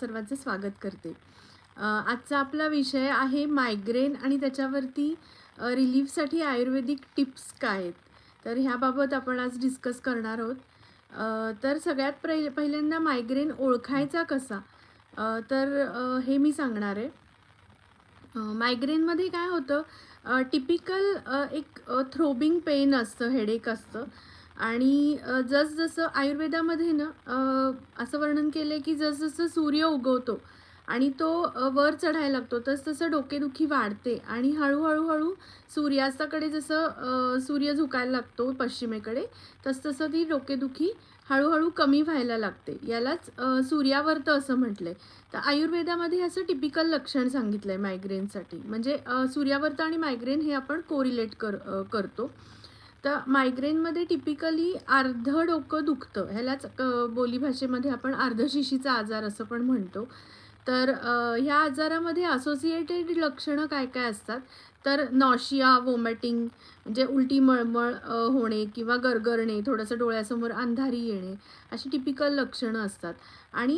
सर्वांचं स्वागत करते. आजचा आपला विषय आहे मायग्रेन आणि त्याच्यावरती रिलीफसाठी आयुर्वेदिक टिप्स काय आहेत? तर ह्याबाबत आपण आज डिस्कस करणार आहोत. तर सगळ्यात पहि पहिल्यांदा मायग्रेन ओळखायचा कसा? तर हे मी सांगणार आहे. मायग्रेनमध्ये काय होतं टिपिकल एक थ्रोबिंग पेन असतं हेडेक असतं. आणि जसजसं आयुर्वेदामध्ये ना असं वर्णन केलं आहे की जसजसं सूर्य उगवतो आणि तो वर चढायला लागतो तसतसं डोकेदुखी वाढते आणि हळूहळू हळू सूर्यास्ताकडे जसं सूर्य झुकायला लागतो पश्चिमेकडे तसतसं ती डोकेदुखी हळूहळू कमी व्हायला लागते. यालाच सूर्यावर्त असं म्हटलंय. तर आयुर्वेदामध्ये असं टिपिकल लक्षण सांगितलं आहे मायग्रेनसाठी म्हणजे सूर्यावर्त आणि मायग्रेन हे आपण कोरिलेट कर करतो. तर मायग्रेनमध्ये टिपिकली अर्ध डोकं दुखतं. ह्यालाच बोलीभाषेमध्ये आपण अर्धशिशीचा आजार असं पण म्हणतो. तर ह्या आजारामध्ये असोसिएटेड लक्षणं काय काय असतात? तर नॉशिया वोमॅटिंग म्हणजे उलटी मळमळ होणे किंवा गरगरणे थोडंसं डोळ्यासमोर अंधारी येणे अशी टिपिकल लक्षणं असतात. आणि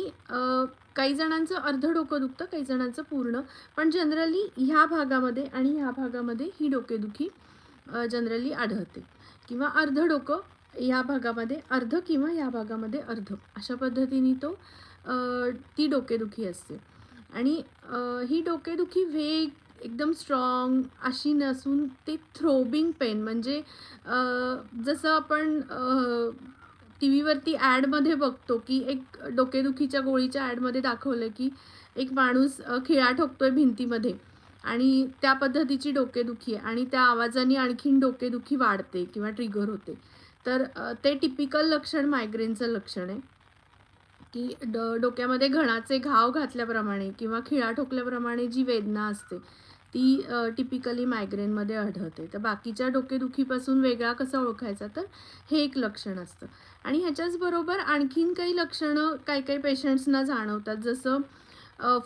काही जणांचं अर्ध डोकं दुखतं काही जणांचं पूर्ण. पण जनरली ह्या भागामध्ये आणि ह्या भागामध्ये ही डोकेदुखी जनरली आढळते. किंवा अर्ध डोकं या भागामध्ये अर्ध किंवा या भागामध्ये अर्ध. अशा पद्धतीने तो ती डोकेदुखी असते. आणि ही डोकेदुखी वेग एकदम स्ट्रॉंग अशी नसून ते थ्रोबिंग पेन म्हणजे जसं आपण टी व्हीवरती ॲडमध्ये बघतो की एक डोकेदुखीच्या गोळीच्या ॲडमध्ये दाखवलं की एक माणूस खिळा खिळा ठोकतोय भिंतीमध्ये. आणि त्या पद्धतीची डोकेदुखी आहे आणि त्या आवाजाने आणखीन डोकेदुखी वाढते किंवा ट्रिगर होते. तर ते टिपिकल लक्षण मायग्रेनचं लक्षण आहे. की ड डोक्यामध्ये घणाचे घाव घातल्याप्रमाणे किंवा खिळा ठोकल्याप्रमाणे जी वेदना असते ती टिपिकली मायग्रेनमध्ये आढळते. तर बाकीच्या डोकेदुखीपासून वेगळा कसा ओळखायचा? तर हे एक लक्षण असतं. आणि ह्याच्याचबरोबर आणखीन काही लक्षणं काही काही पेशंट्सना जाणवतात. जसं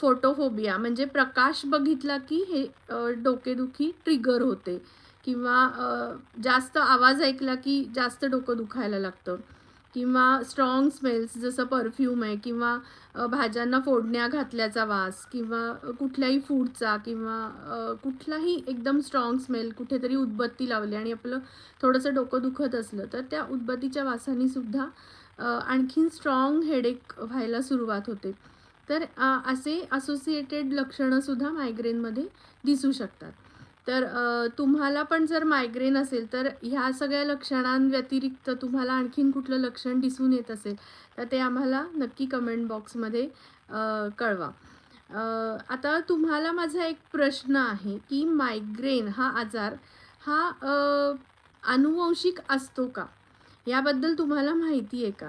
फोटोफोबिया म्हणजे प्रकाश बघितला की हे डोकेदुखी ट्रिगर होते. किंवा जास्त आवाज ऐकला की जास्त डोकं दुखायला लागतं. किंवा स्ट्रॉंग स्मेल्स जसं परफ्यूम आहे किंवा भाज्यांना फोडण्या घातल्याचा वास किंवा कुठल्याही फूडचा किंवा कुठलाही एकदम स्ट्रॉंग स्मेल कुठेतरी उदबत्ती लावली आणि आपलं थोडंसं डोकं दुखत असलं तर त्या उदबत्तीच्या वासाने सुद्धा आणखीन स्ट्रॉंग हेडेक व्हायला सुरुवात होते. तर असे असोसिएटेड लक्षणंसुद्धा मायग्रेनमध्ये दिसू शकतात. तर तुम्हाला पण जर मायग्रेन असेल तर ह्या सगळ्या लक्षणांव्यतिरिक्त तुम्हाला आणखीन कुठलं लक्षण दिसून येत असेल तर ते आम्हाला नक्की कमेंट बॉक्समध्ये कळवा. आता तुम्हाला माझा एक प्रश्न आहे की मायग्रेन हा आजार हा अनुवंशिक असतो का? याबद्दल तुम्हाला माहिती आहे का?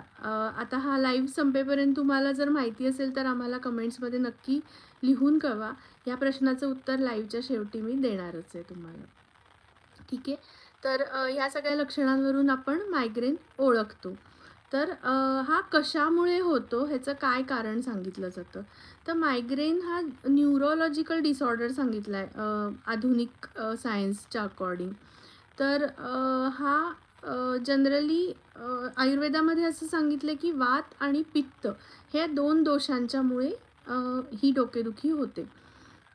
आता हा लाईव्ह संपेपर्यंत तुम्हाला जर माहिती असेल तर आम्हाला कमेंट्समध्ये नक्की लिहून कळवा. या प्रश्नाचं उत्तर लाईव्हच्या शेवटी मी देणारच आहे तुम्हाला. ठीक आहे? तर ह्या सगळ्या लक्षणांवरून आपण मायग्रेन ओळखतो. तर हा कशामुळे होतो ह्याचं काय कारण सांगितलं जातं? तर मायग्रेन हा न्यूरोलॉजिकल डिसऑर्डर सांगितला आहे आधुनिक सायन्सच्या अकॉर्डिंग तर हा जनरली आयुर्वेदामध्ये असं सांगितलं की वात आणि पित्त हे दोन दोषांच्यामुळे ही डोकेदुखी होते.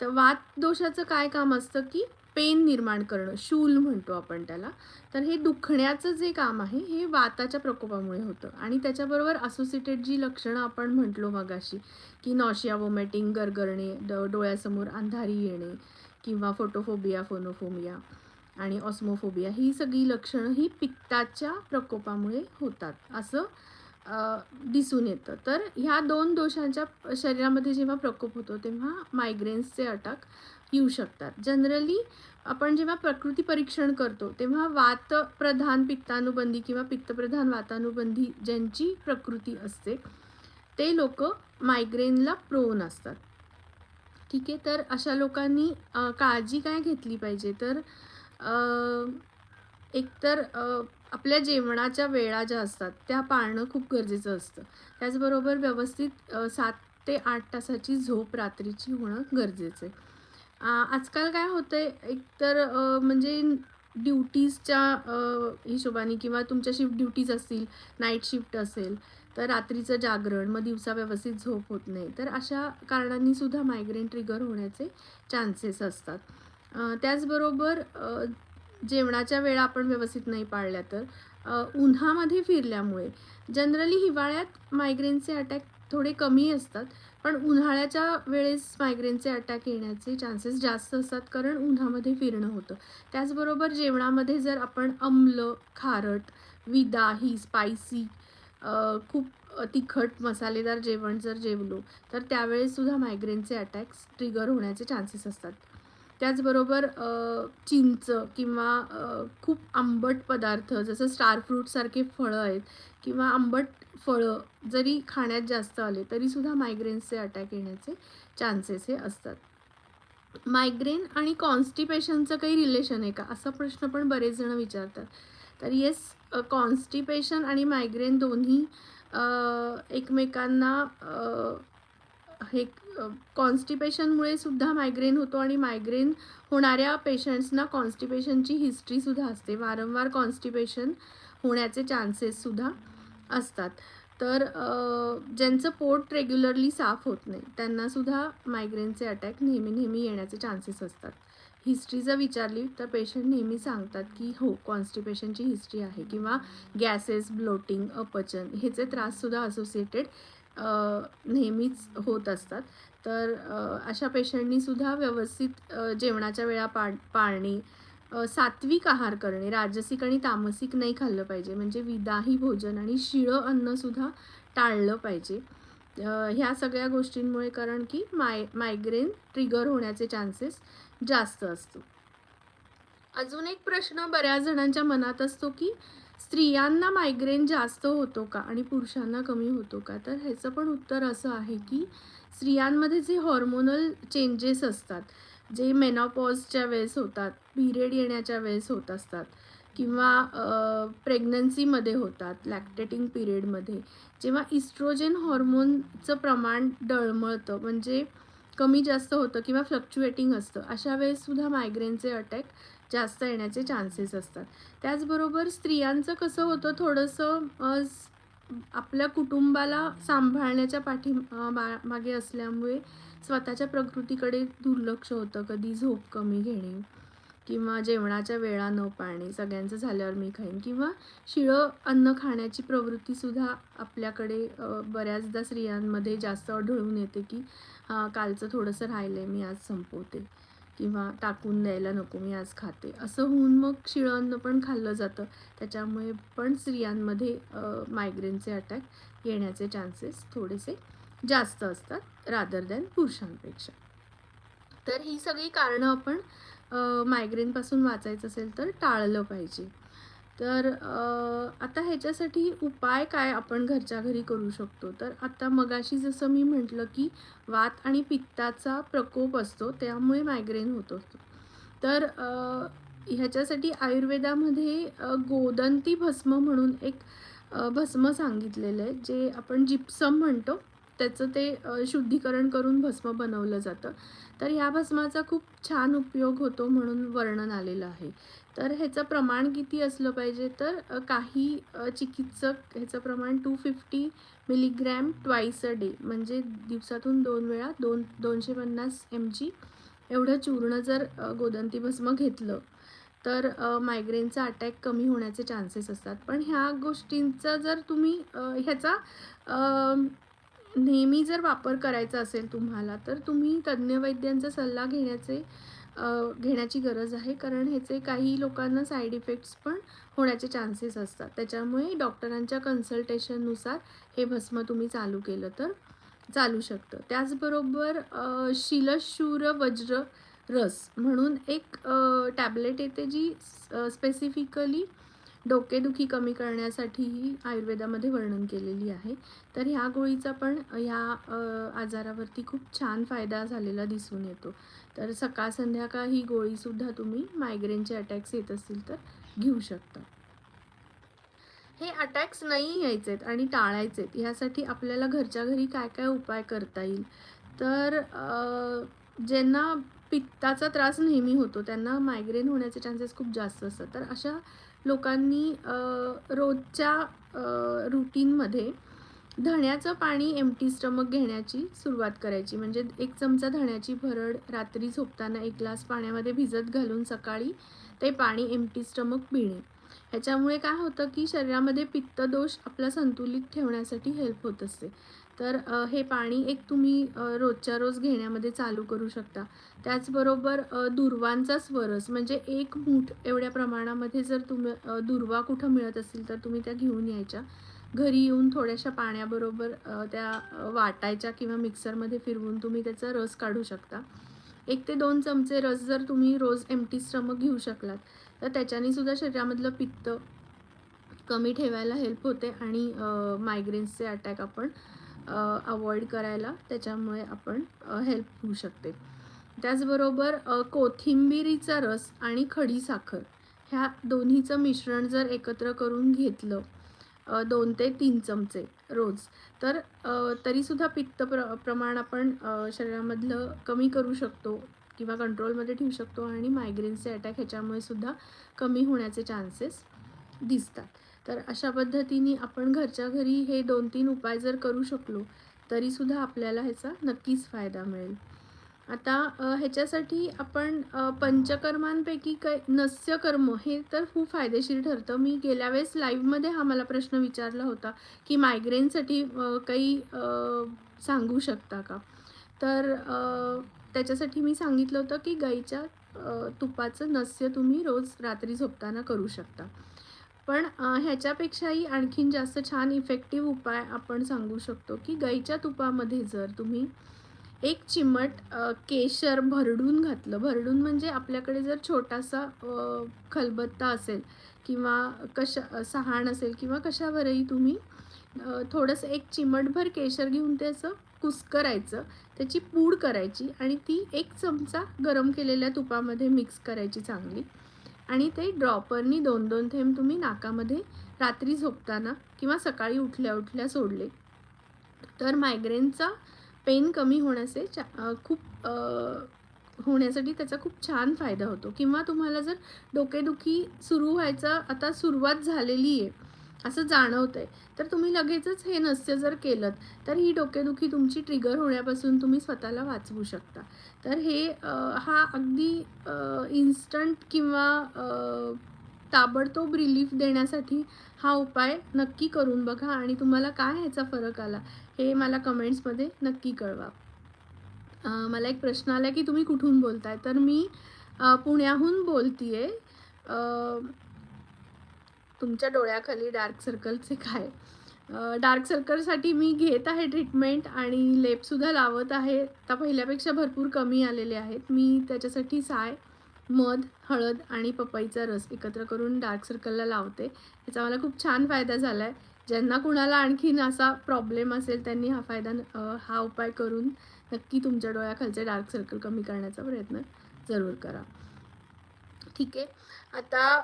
तर वात दोषाचं काय काम असतं की पेन निर्माण करणं शूल म्हणतो आपण त्याला. तर हे दुखण्याचं जे काम आहे हे वाताच्या प्रकोपामुळे होतं. आणि त्याच्याबरोबर असोसिएटेड जी लक्षणं आपण म्हटलो मगाशी की नॉशिया वोमॅटिंग गरगरणे ड डोळ्यासमोर अंधारी येणे किंवा फोटोफोबिया फोनोफोमिया आणि ऑस्मोफोबिया ही सगळी लक्षणं ही पित्ताच्या प्रकोपामुळे होतात असं दिसून येतं. तर ह्या दोन दोषांच्या शरीरामध्ये जेव्हा प्रकोप होतो तेव्हा मायग्रेन्सचे अटॅक येऊ शकतात. जनरली आपण जेव्हा प्रकृती परीक्षण करतो तेव्हा वातप्रधान पित्तानुबंधी किंवा पित्तप्रधान वातानुबंधी ज्यांची प्रकृती असते ते लोक मायग्रेनला प्रोन असतात. ठीक आहे? तर अशा लोकांनी काळजी काय घेतली पाहिजे? तर एकतर आपल्या जेवणाच्या वेळा ज्या असतात त्या पाळणं खूप गरजेचं असतं. त्याचबरोबर व्यवस्थित सात ते आठ तासाची झोप रात्रीची होणं गरजेचं आहे. आजकाल काय होतं आहे एकतर म्हणजे ड्युटीजच्या हिशोबाने किंवा तुमच्या शिफ्ट ड्युटीज असतील नाईट शिफ्ट असेल तर रात्रीचं जागरण मग दिवसा व्यवस्थित झोप होत नाही तर अशा कारणांनी सुद्धा मायग्रेन ट्रिगर होण्याचे चान्सेस असतात. त्याचबरोबर जेवणाच्या वेळा आपण व्यवस्थित नाही पाळल्या तर उन्हामध्ये फिरल्यामुळे. जनरली हिवाळ्यात मायग्रेनचे अटॅक थोडे कमी असतात पण उन्हाळ्याच्या वेळेस मायग्रेनचे अटॅक येण्याचे चान्सेस जास्त असतात कारण उन्हामध्ये फिरणं होतं. त्याचबरोबर जेवणामध्ये जर आपण आम्ल खारट विदा ही स्पायसी खूप तिखट मसालेदार जेवण जर जेवलो तर त्यावेळेससुद्धा मायग्रेनचे अटॅक्स ट्रिगर होण्याचे चान्सेस असतात. त्याचबरोबर चिंच किंवा खूप आंबट पदार्थ जसं स्टार फ्रूटसारखे फळं आहेत किंवा आंबट फळं जरी खाण्यात जास्त आले तरीसुद्धा मायग्रेन्सचे अटॅक येण्याचे चान्सेस हे असतात. मायग्रेन आणि कॉन्स्टिपेशनचं काही रिलेशन आहे का? असा प्रश्न पण बरेच जण विचारतात. तर येस कॉन्स्टिपेशन आणि मायग्रेन दोन्ही एकमेकांना हे कॉन्स्टिपेशनमुळे सुद्धा मायग्रेन होतो आणि मायग्रेन होणाऱ्या पेशंट्सना कॉन्स्टिपेशनची हिस्ट्रीसुद्धा असते. वारंवार कॉन्स्टिपेशन होण्याचे चान्सेससुद्धा असतात. तर ज्यांचं पोट रेग्युलरली साफ होत नाही त्यांनासुद्धा मायग्रेनचे अटॅक नेहमी नेहमी येण्याचे चान्सेस असतात. हिस्ट्री जर विचारली तर पेशंट नेहमी सांगतात की हो कॉन्स्टिपेशनची हिस्ट्री आहे. किंवा गॅसेस ब्लोटिंग अपचन ह्याचे त्राससुद्धा असोसिएटेड नेहमीच होत असतात. तर अशा पेशंटनी सुद्धा व्यवस्थित जेवणाच्या वेळा पाळ पाळणे सात्विक आहार करणे राजसिक आणि तामसिक नाही खाल्लं पाहिजे. म्हणजे विदाही भोजन आणि शिळं अन्नसुद्धा टाळलं पाहिजे. ह्या सगळ्या गोष्टींमुळे कारण की माय मायग्रेन ट्रिगर होण्याचे चान्सेस जास्त असतो. अजून एक प्रश्न बऱ्याच जणांच्या मनात असतो की स्त्रियांना मायग्रेन जास्त होतो का आणि पुरुषांना कमी होतो का? तर ह्याचं पण उत्तर असं आहे की स्त्रियांमध्ये जे हॉर्मोनल चेंजेस असतात जे मेनॉपॉजच्या वेळेस होतात पिरियड येण्याच्या वेळेस होत असतात किंवा प्रेग्नन्सीमध्ये होतात लॅक्टेटिंग पिरियडमध्ये जेव्हा इस्ट्रोजेन हॉर्मोनचं प्रमाण डळमळतं म्हणजे कमी जास्त होतं किंवा फ्लक्च्युएटिंग असतं अशा वेळेससुद्धा मायग्रेनचे अटॅक जास्त येण्याचे चान्सेस असतात. त्याचबरोबर स्त्रियांचं कसं होतं थोडंसं आपल्या कुटुंबाला सांभाळण्याच्या पाठी मा- मागे असल्यामुळे स्वतःच्या प्रकृतीकडे दुर्लक्ष होतं. कधी झोप कमी घेणे किंवा जेवणाच्या वेळा न पाळणे सगळ्यांचं झाल्यावर मी खाईन किंवा शिळं अन्न खाण्याची प्रवृत्तीसुद्धा आपल्याकडे बऱ्याचदा स्त्रियांमध्ये जास्त आढळून येते की कालचं थोडंसं राहिलं आहे मी आज संपवते. किंवा टाकून द्यायला नको मी आज खाते. असं होऊन मग शिळं पण खाल्लं जातं. त्याच्यामुळे पण स्त्रियांमध्ये मायग्रेनचे अटॅक येण्याचे चान्सेस थोडेसे जास्त असतात रादर दॅन पुरुषांपेक्षा. तर ही सगळी कारणं आपण मायग्रेनपासून वाचायचं असेल तर टाळलं पाहिजे. तर आता ह्याच्यासाठी उपाय काय आपण घरच्या घरी करू शकतो? तर आता मगाशी जसं मी म्हटलं की वात आणि पित्ताचा प्रकोप असतो त्यामुळे मायग्रेन होत असतो. तर ह्याच्यासाठी आयुर्वेदामध्ये गोदंती भस्म म्हणून एक भस्म सांगितलेलं आहे जे आपण जिप्सम म्हणतो. त्याचं ते शुद्धीकरण करून भस्म बनवलं जातं. तर ह्या भस्माचा खूप छान उपयोग होतो म्हणून वर्णन आलेलं आहे. तर ह्याचं प्रमाण किती असलं पाहिजे? तर काही चिकित्सक ह्याचं प्रमाण two fifty milligram twice a day म्हणजे दिवसातून दोन वेळा दोन दोनशे पन्नास एम जी एवढं चूर्ण जर गोदंती भस्म घेतलं तर मायग्रेनचा अटॅक कमी होण्याचे चान्सेस असतात. पण ह्या गोष्टींचा जर तुम्ही ह्याचा नेहमी जर वापर करायचा असेल तुम्हाला तर तुम्ही तज्ज्ञ वैद्यांचा सल्ला घेण्याचे घेण्याची गरज आहे. कारण ह्याचे काही लोकांना साईड इफेक्ट्स पण होण्याचे चान्सेस असतात. त्याच्यामुळे डॉक्टरांच्या कन्सल्टेशननुसार हे भस्म तुम्ही चालू केलं तर चालू शकतं. त्याचबरोबर शिलशूर वज्र रस म्हणून एक टॅबलेट येते जी स्पेसिफिकली डोकेदुखी कमी करण्यासाठीही आयुर्वेदामध्ये वर्णन केलेली आहे. तर ह्या गोळीचा पण ह्या आजारावरती खूप छान फायदा झालेला दिसून येतो. तर सकाळ संध्याकाळ ही गोळीसुद्धा तुम्ही मायग्रेनचे अटॅक्स येत असतील तर घेऊ शकता. हे अटॅक्स नाही यायचेत आणि टाळायचेत. ह्यासाठी आपल्याला घरच्या घरी काय काय उपाय करता येईल? तर ज्यांना पित्ताचा त्रास नेहमी होतो त्यांना मायग्रेन होण्याचे चान्सेस खूप जास्त असतात. तर अशा लोकांनी रोजच्या रुटीनमध्ये धण्याचं पाणी एमटी स्टमक घेण्याची सुरुवात करायची. म्हणजे एक चमचा धण्याची भरड रात्री झोपताना एक ग्लास पाण्यामध्ये भिजत घालून सकाळी ते पाणी एमटी स्टमक पिणे. ह्याच्यामुळे काय होतं की शरीरामध्ये पित्तदोष आपला संतुलित ठेवण्यासाठी हेल्प होत असते. तर हे पाणी एक तुम्ही रोजच्या रोज घेण्यामध्ये चालू करू शकता. त्याचबरोबर दुर्वांचा स्वरस म्हणजे एक मूठ एवढ्या प्रमाणामध्ये जर तुम्ही दुर्वा कुठं मिळत असतील तर तुम्ही त्या घेऊन यायच्या. घरी येऊन थोड्याशा पाण्याबरोबर त्या वाटायच्या किंवा मिक्सरमध्ये फिरवून तुम्ही त्याचा रस काढू शकता. एक ते दोन चमचे रस जर तुम्ही रोज एमटी स्टमक घेऊ शकलात तर त्याच्याने सुद्धा शरीरामधलं पित्त कमी ठेवायला हेल्प होते आणि मायग्रेन्सचे अटॅक आपण अवॉइड करायला त्याच्यामुळे आपण हेल्प होऊ शकते. त्याचबरोबर कोथिंबिरीचा रस आणि खडी साखर ह्या दोन्हीचं मिश्रण जर एकत्र करून घेतलं दोन ते तीन चमचे रोज तर तरीसुद्धा पित्त प्र प्रमाण आपण शरीरामधलं कमी करू शकतो किंवा कंट्रोलमध्ये ठेवू शकतो आणि मायग्रेनचे अटॅक ह्याच्यामुळे सुद्धा कमी होण्याचे चान्सेस दिसतात. तर अशा पद्धतीने आपण घरच्या घरी हे दोन तीन उपाय जर करू शकलो तरीसुद्धा आपल्याला ह्याचा नक्कीच फायदा मिळेल. आता ह्याच्यासाठी आपण पंचकर्मांपैकी काय नस्यकर्म हे तर खूप फायदेशीर ठरतं. मी गेल्या वेळेस लाईव्हमध्ये हा मला प्रश्न विचारला होता की मायग्रेनसाठी काही सांगू शकता का? तर त्याच्यासाठी मी सांगितलं होतं की गाईच्या तुपाचं नस्य तुम्ही रोज रात्री झोपताना करू शकता. पण ह्याच्यापेक्षाही आणखीन जास्त छान इफेक्टिव्ह उपाय आपण सांगू शकतो की गाईच्या तुपामध्ये जर तुम्ही एक चिमट केशर भरडून घातलं भरडून म्हणजे आपल्याकडे जर छोटासा खलबत्ता असेल किंवा कशा सहाण असेल किंवा कशावरही तुम्ही थोडंसं एक चिमटभर केशर घेऊन ते असं कुस्करायचं त्याची पूड करायची आणि ती एक चमचा गरम केलेल्या तुपामध्ये मिक्स करायची चांगली. आणि ते ड्रॉपरनी दोन दोन थेंब तुम्ही नाकामध्ये रात्री झोपताना किंवा सकाळी उठल्या उठल्या सोडले. तर मायग्रेनचा पेन कमी होण्याचे चा खूप होण्यासाठी त्याचा खूप छान फायदा होतो. किंवा तुम्हाला जर डोकेदुखी सुरू व्हायचा आता सुरुवात झालेली आहे असं जाणवतं आहे तर तुम्ही लगेचच हे नस्य जर केलं तर ही डोकेदुखी तुमची ट्रिगर होण्यापासून तुम्ही स्वतःला वाचवू शकता. तर हे हा अगदी इन्स्टंट किंवा ताबडतोब रिलीफ देण्यासाठी हा उपाय नक्की करून बघा आणि तुम्हाला काय ह्याचा फरक आला हे मला कमेंट्समध्ये नक्की कळवा. मला एक प्रश्न आला की तुम्ही कुठून बोलताय? तर मी पुण्याहून बोलतीये. आहे तुमच्या डोळ्याखाली डार्क सर्कलचे काय डार्क सर्कलसाठी मी घेत आहे ट्रीटमेंट आणि लेपसुद्धा लावत आहे. आता पहिल्यापेक्षा भरपूर कमी आलेले आहेत. मी त्याच्यासाठी साय मध हळद आणि पपईचा रस एकत्र करून डार्क सर्कलला लावते. याचा मला खूप छान फायदा झाला आहे ज्यांना कुणाला आणखीन असा प्रॉब्लेम असेल त्यांनी हा फायदा हा उपाय करून नक्की तुमच्या डोळ्याखालचे डार्क सर्कल कमी करण्याचा प्रयत्न जरूर करा. ठीक आहे. आता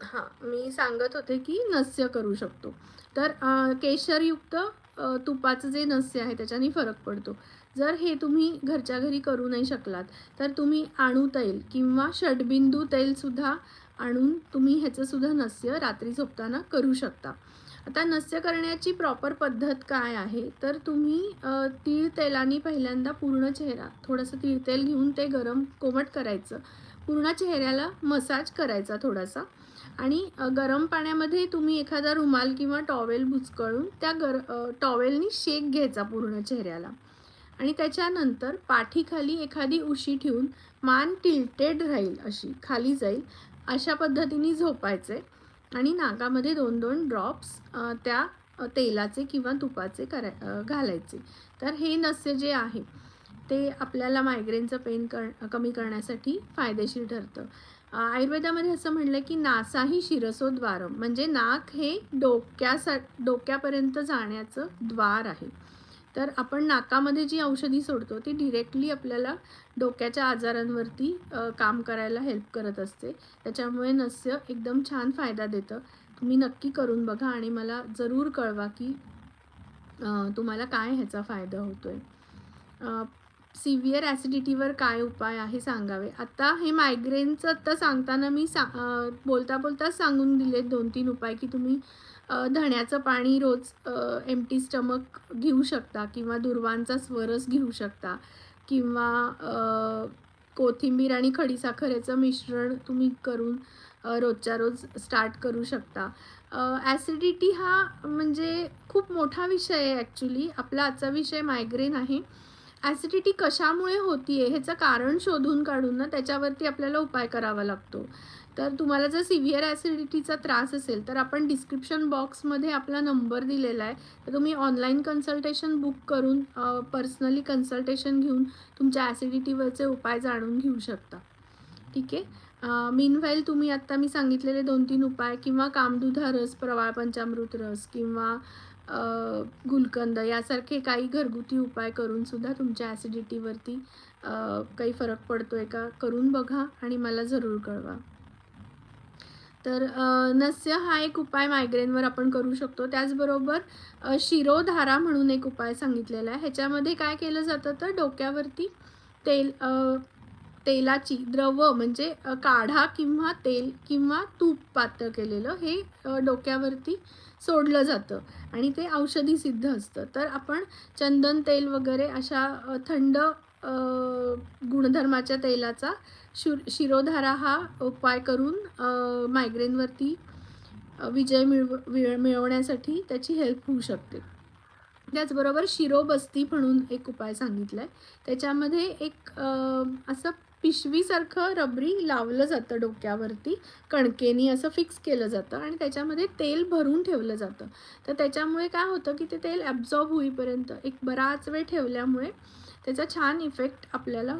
हां मी सांगत होते की नस्य करू शकतो. तर केशरयुक्त तुपाचं जे नस्य आहे त्याच्याने फरक पडतो. जर हे तुम्ही घरच्या घरी करू नाही शकलात तर तुम्ही आणू तैल किंवा षडबिंदू तेलसुद्धा आणून तुम्ही ह्याचंसुद्धा नस्य रात्री झोपताना करू शकता. आता नस्य करण्याची प्रॉपर पद्धत काय आहे? तर तुम्ही तीळ तेलाने पहिल्यांदा पूर्ण चेहरा थोडंसं तीळ तेल घेऊन ते गरम कोमट करायचं. पूर्ण चेहऱ्याला मसाज करायचा थोडासा. आणि गरम पाण्यामध्ये तुम्ही एखादा रुमाल किंवा टॉवेल बुचकळून त्या गर टॉवेलनी शेक घ्यायचा पूर्ण चेहऱ्याला. आणि त्याच्यानंतर पाठीखाली एखादी उशी ठेवून मान टिल्टेड राहील अशी खाली जाईल अशा पद्धतीने झोपायचे. आणि नाकामध्ये दोन दोन ड्रॉप्स त्या तेलाचे किंवा तुपाचे कराय घालायचे. तर हे नस्य जे आहे ते आपल्याला मायग्रेनचं पेन कर कमी करण्यासाठी फायदेशीर ठरतं. आयुर्वेदामध्ये असं म्हणलं की नासाही शिरसोद्वारम म्हणजे नाक हे डोक्यासा डोक्यापर्यंत जाण्याचं द्वार आहे. तर आपण नाकामध्ये जी औषधी सोडतो ती डिरेक्टली आपल्याला डोक्याच्या आजारांवरती काम करायला हेल्प करत असते. त्याच्यामुळे नस्य एकदम छान फायदा देतं. तुम्ही नक्की करून बघा आणि मला जरूर कळवा की तुम्हाला काय ह्याचा फायदा होतो आहे सिव्हिअर ॲसिडिटीवर काय उपाय आहे सांगावे? आता हे मायग्रेनचं आत्ता सांगताना मी सा बोलता बोलता सांगून दिले दोन तीन उपाय की तुम्ही धण्याचं पाणी रोज एमटी स्टमक घेऊ शकता किंवा दुर्वांचा स्वरस घेऊ शकता किंवा कोथिंबीर आणि खडीसाखर याचं मिश्रण तुम्ही करून रोजच्या रोज स्टार्ट करू शकता. ॲसिडिटी हा म्हणजे खूप मोठा विषय आहे ॲक्च्युली आपला आजचा विषय मायग्रेन आहे. ॲसिडिटी कशामुळे होती आहे ह्याचं कारण शोधून काढून ना त्याच्यावरती आपल्याला उपाय करावा लागतो. तर तुम्हाला जर सिव्हिअर ॲसिडिटीचा त्रास असेल तर आपण डिस्क्रिप्शन बॉक्समध्ये आपला नंबर दिलेला आहे. तर तुम्ही ऑनलाईन कन्सल्टेशन बुक करून पर्सनली कन्सल्टेशन घेऊन तुमच्या ॲसिडिटीवरचे उपाय जाणून घेऊ शकता. ठीक आहे? मीनवाईल तुम्ही आत्ता मी सांगितलेले दोन तीन उपाय किंवा कामदुधा रस प्रवाळ पंचामृत रस किंवा गुलकंद यासारखे काही घरगुती उपाय करूनसुद्धा तुमच्या ॲसिडिटीवरती काही फरक पडतो आहे का? करून बघा आणि मला जरूर कळवा. तर नस्य हा एक उपाय मायग्रेनवर आपण करू शकतो. त्याचबरोबर शिरोधारा म्हणून एक उपाय सांगितलेला आहे. ह्याच्यामध्ये काय केलं जातं तर डोक्यावरती तेल तेलाची द्रव म्हणजे काढा किंवा तेल किंवा तूप पातळ केलेलं हे डोक्यावरती सोडलं जातं. आणि ते औषधी सिद्ध असतं. तर आपण चंदन तेल वगैरे अशा थंड गुणधर्माच्या तेलाचा शुर शिरोधारा हा उपाय करून मायग्रेनवरती विजय मिळव मिळवण्यासाठी त्याची हेल्प होऊ शकते. त्याचबरोबर शिरोबस्ती म्हणून एक उपाय सांगितला आहे त्याच्यामध्ये एक असं पिशवीसारखं रबरी लावलं जातं डोक्यावरती कणकेनी असं फिक्स केलं जातं आणि त्याच्यामध्ये तेल भरून ठेवलं जातं. तर त्याच्यामुळे काय होतं की ते तेल ॲब्झॉर्ब होईपर्यंत एक बराच वेळ ठेवल्यामुळे त्याचा छान इफेक्ट आपल्याला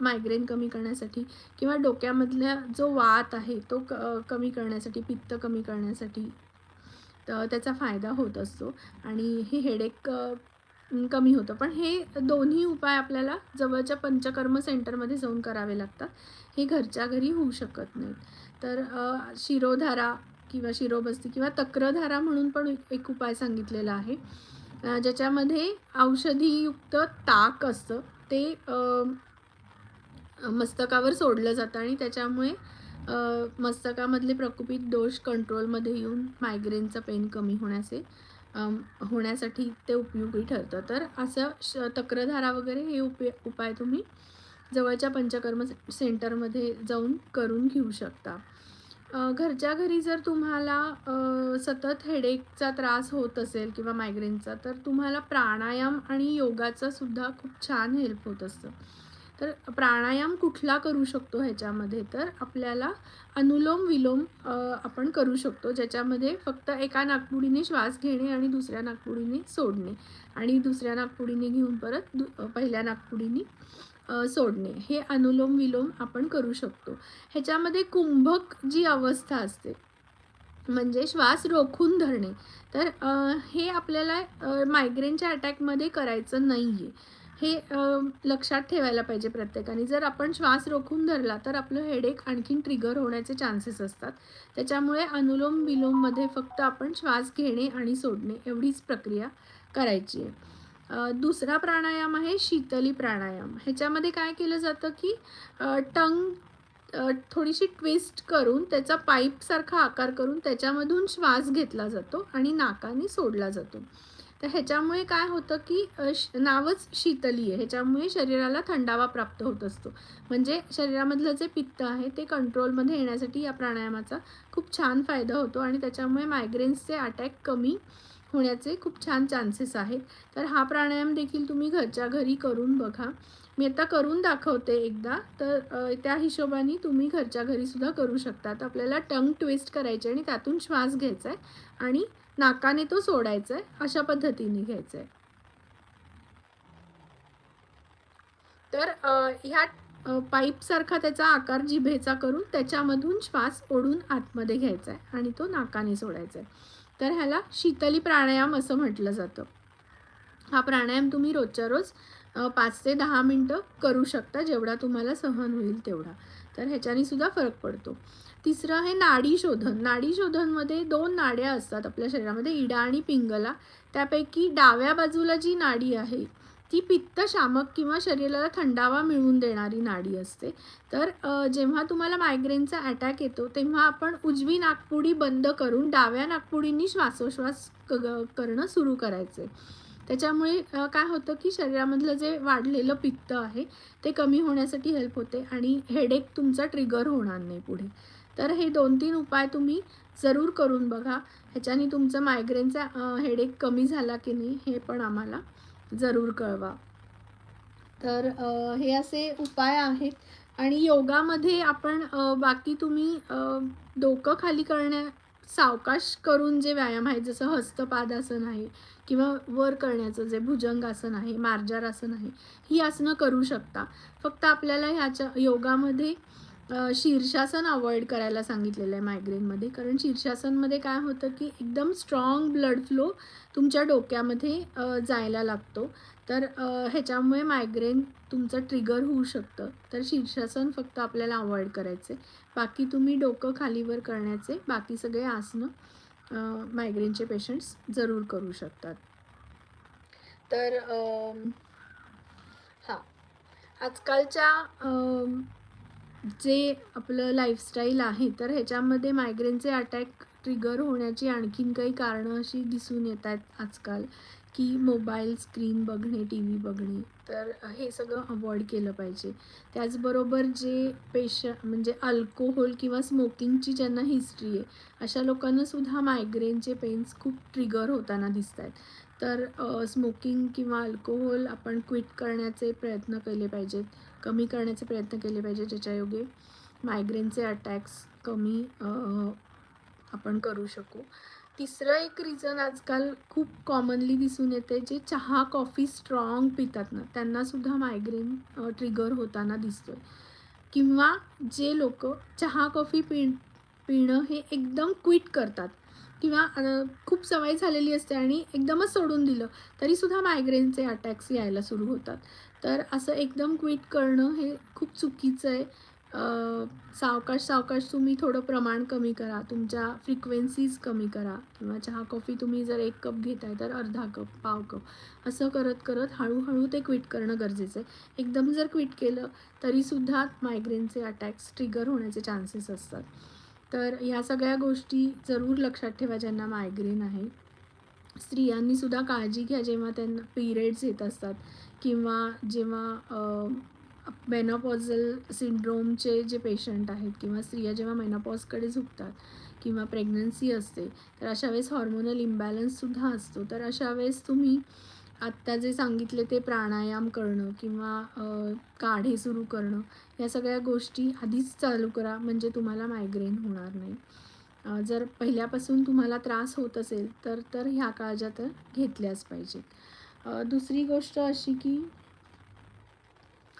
मायग्रेन कमी करण्यासाठी किंवा डोक्यामधल्या जो वात आहे तो क कमी करण्यासाठी पित्त कमी करण्यासाठी तर त्याचा फायदा होत असतो. आणि हे हेडेक कमी होतं. पण हे दोन्ही उपाय आपल्याला जवळच्या पंचकर्म सेंटरमध्ये जाऊन करावे लागतात. हे घरच्या घरी होऊ शकत नाहीत. तर शिरोधारा किंवा शिरोबस्ती किंवा तक्रधारा म्हणून पण एक- एक उपाय सांगितलेला आहे. ज्याच्यामध्ये औषधीयुक्त ताक असतं. ते मस्तकावर सोडलं जातं आणि त्याच्यामुळे मस्तकामधले प्रकुपित दोष कंट्रोलमध्ये येऊन मायग्रेनचं पेन कमी होण्याचे होण्यासाठी ते उपयोगी ठरतं. तर असं श तक्रधारा वगैरे हे उपय उपाय तुम्ही जवळच्या पंचकर्म सेंटरमध्ये जाऊन करून घेऊ शकता. घरच्या घरी जर तुम्हाला सतत हेडेकचा त्रास होत असेल किंवा मायग्रेनचा तर तुम्हाला प्राणायाम आणि योगाचा सुद्धा खूप छान हेल्प होत असतं. तर प्राणायाम कुठला करू शकतो ह्याच्यामध्ये? तर आपल्याला अनुलोम विलोम आपण करू शकतो ज्याच्यामध्ये फक्त एका नाकपुडीने श्वास घेणे आणि दुसऱ्या नाकपुडीने सोडणे. आणि दुसऱ्या नाकपुडीने घेऊन परत दु पहिल्या नाकपुडीने सोडणे. हे अनुलोम विलोम आपण करू शकतो. ह्याच्यामध्ये कुंभक जी अवस्था असते म्हणजे श्वास रोखून धरणे. तर हे आपल्याला मायग्रेनच्या अटॅकमध्ये करायचं नाही आहे हे लक्षात ठेवायला पाहिजे प्रत्येकाने. जर आपण श्वास रोखून धरला तर आपलं हेडेक आणखीन ट्रिगर होण्याचे चान्सेस असतात. त्याच्यामुळे अनुलोम विलोममध्ये फक्त आपण श्वास घेणे आणि सोडणे एवढीच प्रक्रिया करायची आहे. दुसरा प्राणायाम आहे शीतली प्राणायाम. ह्याच्यामध्ये काय केलं जातं की टंग थोडीशी ट्विस्ट करून त्याचा पाईपसारखा आकार करून त्याच्यामधून श्वास घेतला जातो आणि नाकाने सोडला जातो. तर ह्याच्यामुळे काय होतं की श- नावच शीतली आहे. ह्याच्यामुळे शरीराला थंडावा प्राप्त होत असतो. म्हणजे शरीरामधलं जे पित्त आहे ते कंट्रोलमध्ये येण्यासाठी या प्राणायामाचा खूप छान फायदा होतो आणि त्याच्यामुळे मायग्रेन्सचे अटॅक कमी होण्याचे खूप छान चान्सेस आहेत. तर हा प्राणायाम देखील तुम्ही घरच्या घरी करून बघा. मी आता करून दाखवते एकदा. तर त्या हिशोबाने तुम्ही घरच्या घरीसुद्धा करू शकता तर आपल्याला टंग ट्विस्ट करायचे आणि त्यातून श्वास घ्यायचा आहे आणि नाकाने तो सोडायचा आहे अशा पद्धतीने घ्यायचा आहे तर ह्या पाईपसारखा त्याचा आकार जिभेचा करून त्याच्यामधून श्वास ओढून आतमध्ये घ्यायचा आहे आणि तो नाकाने सोडायचा आहे तर ह्याला शीतली प्राणायाम असं म्हटलं जातं. हा प्राणायाम तुम्ही रोजच्या रोज पाच ते दहा मिनटं करू शकता जेवढा तुम्हाला सहन होईल तेवढा. तर ह्याच्याने सुद्धा फरक पडतो. तिसरं आहे नाडी शोधन. नाडी शोधनमध्ये दोन नाड्या असतात आपल्या शरीरामध्ये इडा आणि पिंगला. त्यापैकी डाव्या बाजूला जी नाडी आहे ती पित्तशामक किंवा शरीराला थंडावा मिळवून देणारी नाडी असते. तर जेव्हा तुम्हाला मायग्रेनचा अटॅक येतो तेव्हा आपण उजवी नाकपुडी बंद करून डाव्या नागपुडींनी श्वासोश्वास क ग- करणं सुरू करायचे. त्याच्यामुळे काय होतं की शरीरामधलं जे वाढलेलं पित्त आहे ते कमी होण्यासाठी हेल्प होते आणि हेडेक तुमचा ट्रिगर होणार नाही पुढे. तर हे दोन तीन उपाय तुम्ही जरूर करून बघा. ह्याच्याने तुमचं मायग्रेनचा हेडेक कमी झाला की नाही हे पण आम्हाला जरूर कळवा. तर हे असे उपाय आहेत. आणि योगामध्ये आपण बाकी तुम्ही डोकं खाली करण्या सावकाश करून जे व्यायाम आहेत जसं हस्तपादासन आहे किंवा वर करण्याचं जे भुजंगासन आहे मार्जारासन आहे ही आसनं करू शकता. फक्त आपल्याला ह्याच्या योगामध्ये शीर्षासन अवॉइड करायला सांगितलेलं आहे मायग्रेनमध्ये कारण शीर्षासनमध्ये काय होतं की एकदम स्ट्रॉंग ब्लड फ्लो तुमच्या डोक्यामध्ये जायला लागतो. तर ह्याच्यामुळे मायग्रेन तुमचं ट्रिगर होऊ शकतं. तर शीर्षासन फक्त आपल्याला अवॉइड करायचे बाकी तुम्ही डोकं खालीवर करण्याचे बाकी सगळे आसनं मायग्रेनचे पेशंट्स जरूर करू शकतात. तर अम, हां. आजकालच्या जे आपलं लाईफस्टाईल आहे तर ह्याच्यामध्ये मायग्रेनचे अटॅक ट्रिगर होण्याची आणखीन काही कारणं अशी दिसून येत आहेत आजकाल. की मोबाईल स्क्रीन बघणे टी व्ही बघणे तर हे सगळं अवॉइड केलं पाहिजे. त्याचबरोबर जे पेश म्हणजे अल्कोहोल किंवा स्मोकिंगची ज्यांना हिस्ट्री आहे अशा लोकांनासुद्धा मायग्रेनचे पेन्स खूप ट्रिगर होताना दिसत आहेत तर स्मोकिंग किंवा अल्कोहोल आपण क्विट करण्याचे प्रयत्न केले पाहिजेत कमी करण्याचे प्रयत्न केले पाहिजे ज्याच्यायोगे मायग्रेनचे अटॅक्स कमी आपण करू शकू. तिसरं एक रिझन आजकाल खूप कॉमनली दिसून येते जे चहा कॉफी स्ट्रॉंग पितात ना त्यांनासुद्धा मायग्रेन ट्रिगर होताना दिसतो आहे किंवा जे लोक चहा कॉफी पि पिणं हे एकदम क्विट करतात. किंवा खूप सवय झालेली असते आणि एकदमच सोडून दिलं तरीसुद्धा मायग्रेनचे अटॅक्स यायला सुरू होतात. तर असं एकदम क्विट करणं हे खूप चुकीचं आहे. सावकाश सावकाश तुम्ही थोडं प्रमाण कमी करा. तुमच्या फ्रिक्वेन्सीज कमी करा. किंवा चहा कॉफी तुम्ही जर एक कप घेताय तर अर्धा कप पाव कप असं करत करत हळूहळू ते क्विट करणं गरजेचं आहे. एकदम जर क्विट केलं तरीसुद्धा मायग्रेनचे अटॅक्स ट्रिगर होण्याचे चान्सेस असतात. तर ह्या सगळ्या गोष्टी जरूर लक्षात ठेवा ज्यांना मायग्रेन आहे. स्त्रियांनीसुद्धा काळजी घ्या जेव्हा त्यांना पिरियड्स येत असतात. किंवा जेव्हा मेनोपॉझल सिंड्रोमचे जे पेशंट आहेत किंवा स्त्रिया जेव्हा मेनोपॉजकडे झुकतात किंवा प्रेग्नन्सी असते तर अशा वेळेस हॉर्मोनल इम्बॅलन्ससुद्धा असतो. तर अशा वेळेस तुम्ही आत्ता जे सांगितले ते प्राणायाम करणं किंवा काढे सुरू करणं या सगळ्या गोष्टी आधीच चालू करा म्हणजे तुम्हाला मायग्रेन होणार नाही. जर पहिल्यापासून तुम्हाला त्रास होत असेल तर तर ह्या काळज्या तर घेतल्याच पाहिजेत. दुसरी गोष्ट अशी की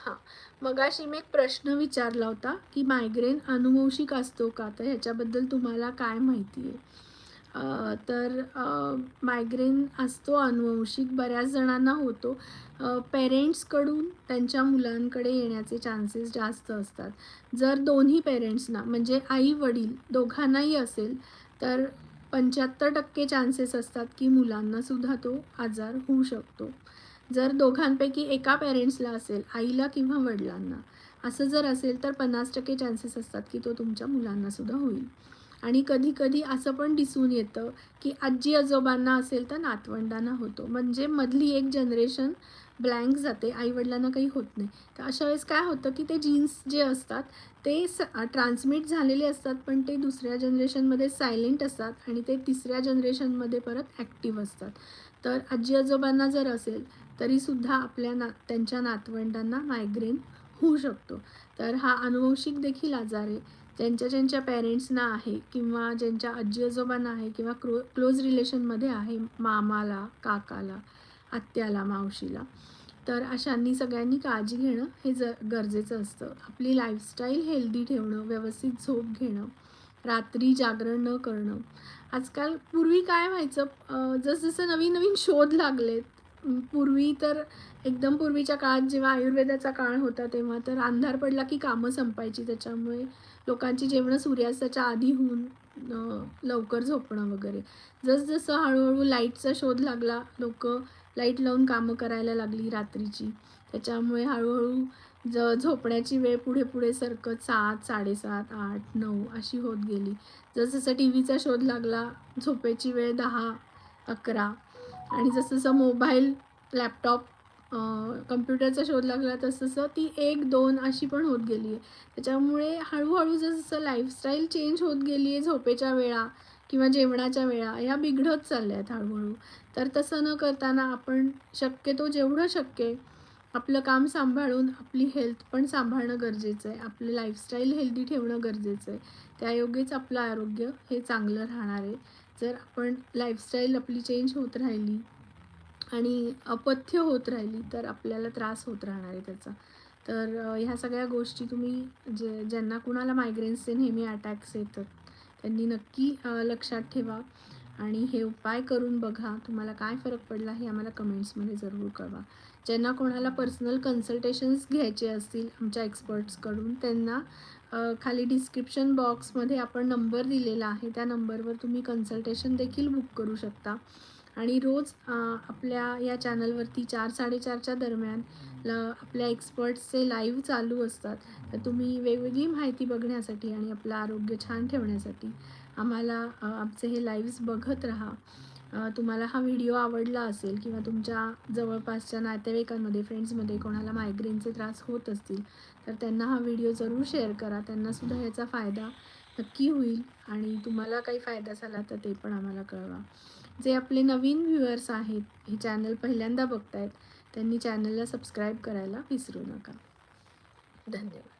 हां. मगाशी मी एक प्रश्न विचारला होता की मायग्रेन अनुवंशिक असतो का? तर ह्याच्याबद्दल तुम्हाला काय माहिती आहे? तर मायग्रेन असतो अनुवंशिक बऱ्याच जणांना होतो. पेरेंट्सकडून त्यांच्या मुलांकडे येण्याचे चान्सेस जास्त असतात. जर दोन्ही पेरेंट्सना म्हणजे आई वडील दोघांनाही असेल तर पंच्याहत्तर टक्के चान्सेस असतात की मुलांनासुद्धा तो आजार होऊ शकतो. जर दोघांपैकी एका पेरेंट्सला असेल आईला किंवा वडिलांना असं जर असेल तर पन्नास टक्के चान्सेस असतात की तो तुमच्या मुलांनासुद्धा होईल. आणि कधीकधी असं पण दिसून येतं की आजी आजोबांना असेल तर नातवंडांना होतो. म्हणजे मधली एक जनरेशन ब्लँक जाते आईवडिलांना काही होत नाही. तर अशा वेळेस काय होतं की ते जीन्स जे असतात ते स ट्रान्समिट झालेले असतात पण ते दुसऱ्या जनरेशनमध्ये सायलेंट असतात आणि ते तिसऱ्या जनरेशनमध्ये परत ॲक्टिव्ह असतात. तर आजी आजोबांना जर असेल तरीसुद्धा आपल्या ना त्यांच्या नातवंडांना मायग्रेन होऊ शकतो. तर हा अनुवंशिक देखील आजार आहे. ज्यांच्या ज्यांच्या पेरेंट्सना आहे किंवा ज्यांच्या आजी आजोबांना आहे किंवा क्रो क्लोज रिलेशनमध्ये आहे मामाला काकाला आत्याला मावशीला तर अशांनी सगळ्यांनी काळजी घेणं हे ज गरजेचं असतं. आपली लाईफस्टाईल हेल्दी ठेवणं व्यवस्थित झोप घेणं रात्री जागरण न करणं. आजकाल पूर्वी काय व्हायचं? जसजसं नवीन नवीन शोध लागलेत पूर्वी तर एकदम पूर्वीच्या काळात जेव्हा आयुर्वेदाचा काळ होता तेव्हा तर अंधार पडला की कामं संपायची त्याच्यामुळे लोकांची जेवणं सूर्यास्ताच्या आधी होऊन लवकर झोपणं वगैरे. जसजसं हळूहळू लाईटचा शोध लागला लोक लाइट लावून कामं करायला लागली रात्रीची. त्याच्यामुळे हळूहळू ज झोपण्याची वेळ पुढे पुढे सरकत सात साडेसात आठ नऊ अशी होत गेली. जसजसं टी व्हीचा शोध लागला झोपेची वेळ दहा अकरा आणि जसं जसं मोबाईल लॅपटॉप कम्प्युटरचा शोध लागला तसतसं ती एक दोन अशी पण होत गेली आहे. त्याच्यामुळे हळूहळू जसं लाईफस्टाईल चेंज होत गेली आहे झोपेच्या वेळा किंवा जेवणाच्या वेळा ह्या बिघडत चालल्या आहेत हळूहळू. तर तसं न करताना आपण शक्यतो जेवढं शक्य आपलं काम सांभाळून आपली हेल्थ पण सांभाळणं गरजेचं आहे. आपलं लाईफस्टाईल हेल्दी ठेवणं गरजेचं आहे. त्यायोगेच आपलं आरोग्य हे चांगलं राहणार आहे. जर आपण लाईफस्टाईल आपली चेंज होत राहिली आणि अपथ्य होत राहिली तर आपल्याला त्रास होत राहणार आहे त्याचा. तर ह्या सगळ्या गोष्टी तुम्ही जे ज्यांना कुणाला मायग्रेन्सचे नेहमी अटॅक्स येतात त्यांनी नक्की लक्षात ठेवा आणि हे उपाय करून बघा तुम्हाला काय फरक पडला हे आम्हाला कमेंट्समध्ये जरूर कळवा. ज्यांना कोणाला पर्सनल कन्सल्टेशन्स घ्यायचे असतील आमच्या एक्सपर्ट्सकडून त्यांना खाली डिस्क्रिप्शन बॉक्समध्ये आपण नंबर दिलेला आहे. त्या नंबरवर तुम्ही कन्सल्टेशन देखील बुक करू शकता. आणि रोज आपल्या या चॅनलवरती चार साडेचारच्या दरम्यान ल आपल्या एक्सपर्ट्सचे लाईव्ह चालू असतात. तर तुम्ही वेगवेगळी माहिती बघण्यासाठी आणि आपलं आरोग्य छान ठेवण्यासाठी आम्हाला आमचे हे लाईव्ह्स बघत राहा. तुम्हाला हा व्हिडिओ आवडला असेल किंवा तुमच्या जवळपासच्या नातेवाईकांमध्ये फ्रेंड्समध्ये कोणाला मायग्रेनचे त्रास होत असतील तर त्यांना हा व्हिडिओ जरूर शेअर करा. त्यांनासुद्धा याचा फायदा नक्की होईल आणि तुम्हाला काही फायदा झाला तर ते पण आम्हाला कळवा. जे आपले नवीन व्ह्युअर्स आहेत हे चॅनल पहिल्यांदा बघतायत त्यांनी चॅनलला सबस्क्राईब करायला विसरू नका. धन्यवाद.